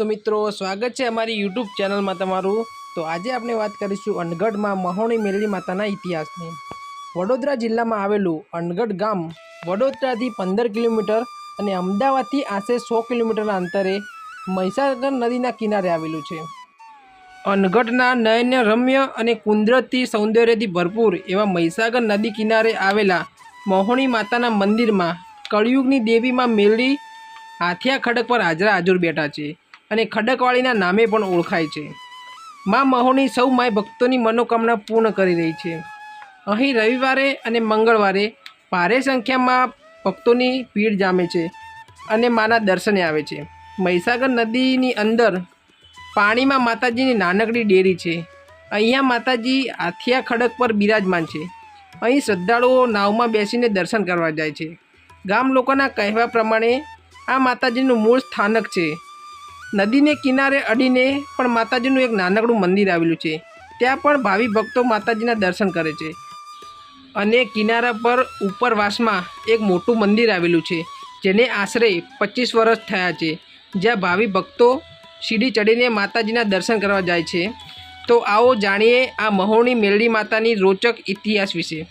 તો મિત્રો, સ્વાગત છે અમારી યુટ્યુબ ચેનલમાં તમારું. તો આજે આપણે વાત કરીશું અનગઢમાં મહોણી મેરડી માતાના ઇતિહાસની. વડોદરા જિલ્લામાં આવેલું અનગઢ ગામ વડોદરાથી પંદર કિલોમીટર અને અમદાવાદથી આશરે સો કિલોમીટરના અંતરે મહીસાગર નદીના કિનારે આવેલું છે. અનગઢના નયન્ય રમ્ય અને કુદરતી સૌંદર્યથી ભરપૂર એવા મહીસાગર નદી કિનારે આવેલા મહોણી માતાના મંદિરમાં કળિયુગની દેવીમાં મેળવી હાથિયા ખડક પર હાજરા હાજર બેઠા છે. અને ખડકવાળીના નામે પણ ઓળખાય છે. મા મહોની સૌ માય ભક્તોની મનોકામના પૂર્ણ કરી રહી છે. અહીં રવિવારે અને મંગળવારે ભારે સંખ્યામાં ભક્તોની ભીડ જામે છે અને માના દર્શને આવે છે. મહીસાગર નદીની અંદર પાણીમાં માતાજીની નાનકડી ડેરી છે. અહીંયા માતાજી હાથિયા ખડક પર બિરાજમાન છે. અહીં શ્રદ્ધાળુઓ નાવમાં બેસીને દર્શન કરવા જાય છે. ગામ લોકોના કહેવા પ્રમાણે આ માતાજીનું મૂળ સ્થાનક છે. નદીને કિનારે અડીને પણ માતાજીનું એક નાનકડું મંદિર આવેલું છે. ત્યાં પણ ભાવિ ભક્તો માતાજીના દર્શન કરે છે. અને કિનારા પર ઉપરવાસમાં એક મોટું મંદિર આવેલું છે, જેને આશરે પચીસ વર્ષ થયા છે. જ્યાં ભાવિ ભક્તો સીડી ચડીને માતાજીના દર્શન કરવા જાય છે. તો આવો જાણીએ આ મહોણી મેલડી માતાની રોચક ઇતિહાસ વિશે.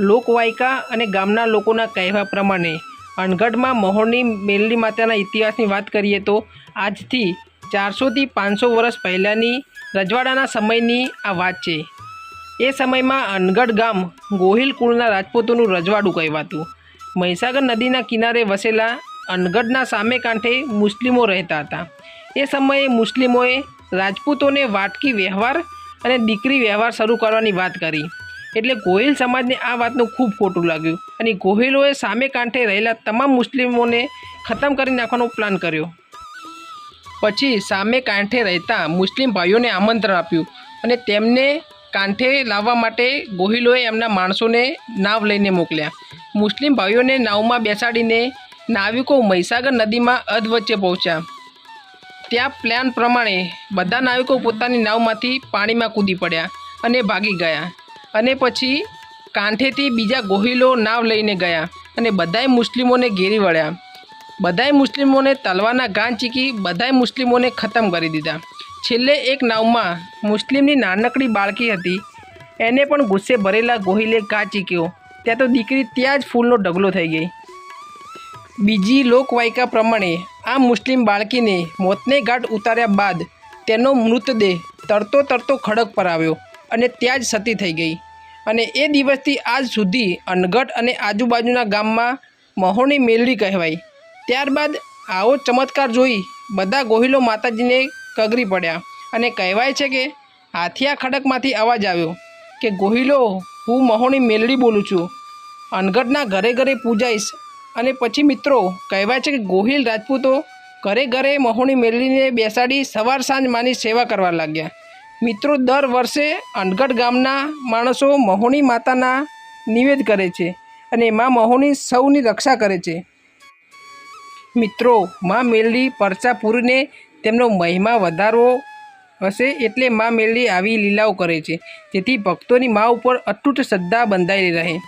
લોકવાયકા અને ગામના લોકોના કહેવા પ્રમાણે અનગઢમાં મહોરની મેલડી માતાના ઇતિહાસની વાત કરીએ તો આજથી ચારસોથી પાંચસો વર્ષ પહેલાંની રજવાડાના સમયની આ વાત છે. એ સમયમાં અનગઢ ગામ ગોહિલ કુળના રાજપૂતોનું રજવાડું કહેવાતું. મહીસાગર નદીના કિનારે વસેલા અનગઢના સામે કાંઠે મુસ્લિમો રહેતા હતા. એ સમયે મુસ્લિમોએ રાજપૂતોને વાટકી વ્યવહાર અને દીકરી વ્યવહાર શરૂ કરવાની વાત કરી. એટલે ગોહિલ સમાજને આ વાતનું ખૂબ ખોટું લાગ્યું. અને ગોહિલોએ સામે કાંઠે રહેલા તમામ મુસ્લિમોને ખતમ કરી નાખવાનો પ્લાન કર્યો. પછી સામે કાંઠે રહેતા મુસ્લિમ ભાઈઓને આમંત્રણ આપ્યું અને તેમને કાંઠે લાવવા માટે ગોહિલોએ એમના માણસોને નાવ લઈને મોકલ્યા. મુસ્લિમ ભાઈઓને નાવમાં બેસાડીને નાવિકો મહીસાગર નદીમાં અધવચ્ચે પહોંચ્યા. ત્યાં પ્લાન પ્રમાણે બધા નાવિકો પોતાની નાવમાંથી પાણીમાં કૂદી પડ્યા અને ભાગી ગયા. અને પછી કાંઠેથી બીજા ગોહિલો નાવ લઈને ગયા અને બધાય મુસ્લિમોને ઘેરી વળ્યા. બધાય મુસ્લિમોને તલવાના ગાન ચીકી બધાય મુસ્લિમોને ખતમ કરી દીધા. છેલ્લે એક નાવમાં મુસ્લિમની નાનકડી બાળકી હતી. એને પણ ગુસ્સે ભરેલા ગોહિલે ગા ચીક્યો. ત્યાં તો દીકરી ત્યાં જ ફૂલનો ઢગલો થઈ ગઈ. બીજી લોકવાયકા પ્રમાણે આ મુસ્લિમ બાળકીને મોતને ઘાટ ઉતાર્યા બાદ તેનો મૃતદેહ તરતો તરતો ખડક પર આવ્યો. અને ત્યાં જ સતી થઈ ગઈ. અને એ દિવસથી આજ સુધી અનગઢ અને આજુબાજુના ગામમાં મહોની મેલડી કહેવાય. ત્યારબાદ આવો ચમત્કાર જોઈ બધા ગોહિલો માતાજીને કગરી પડ્યા અને કહેવાય છે કે હાથિયા ખડકમાંથી અવાજ આવ્યો કે ગોહિલો, હું મહોની મેલડી બોલું છું. અનગઢના ઘરે ઘરે પૂજાઈશ અને પછી મિત્રો કહેવાય છે કે ગોહિલ રાજપૂતો ઘરે ઘરે મહોની મેલડીને બેસાડી સવાર સાંજ માની સેવા કરવા લાગ્યા. મિત્રો, દર વર્ષે અનગઢ ગામના માણસો મહોણી માતાના નિવેદ કરે છે અને મા મહોણી સૌની રક્ષા કરે છે. મિત્રો, મા મેલડી પરચા પૂરીને તેમનો મહિમા વધારવો હશે એટલે મા મેલડી આવી લીલાઓ કરે છે. જેથી ભક્તોની મા ઉપર અતૂટ શ્રદ્ધા બંધાયેલી રહે.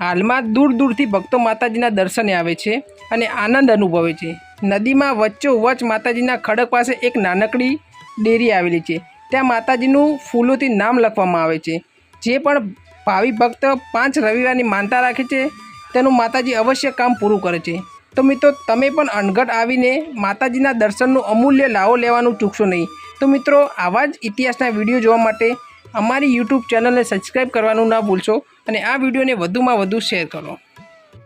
હાલમાં દૂર દૂરથી ભક્તો માતાજીના દર્શને આવે છે અને આનંદ અનુભવે છે. નદીમાં વચ્ચો વચ માતાજીના ખડક પાસે એક નાનકડી ડેરી આવેલી છે. ત્યાં માતાજીનું ફૂલોથી નામ લખવામાં આવે છે. જે પણ ભાવિ ભક્ત પાંચ રવિવારની માનતા રાખે છે, તેનું માતાજી અવશ્ય કામ પૂરું કરે છે. તો મિત્રો, તમે પણ અનગઢ આવીને માતાજીના દર્શનનું અમૂલ્ય લાવો લેવાનું ચૂકશો નહીં. તો મિત્રો, આવા જ ઇતિહાસના વીડિયો જોવા માટે અમારી યુટ્યુબ ચેનલને સબસ્ક્રાઈબ કરવાનું ના ભૂલશો અને આ વિડીયોને વધુમાં વધુ શેર કરો.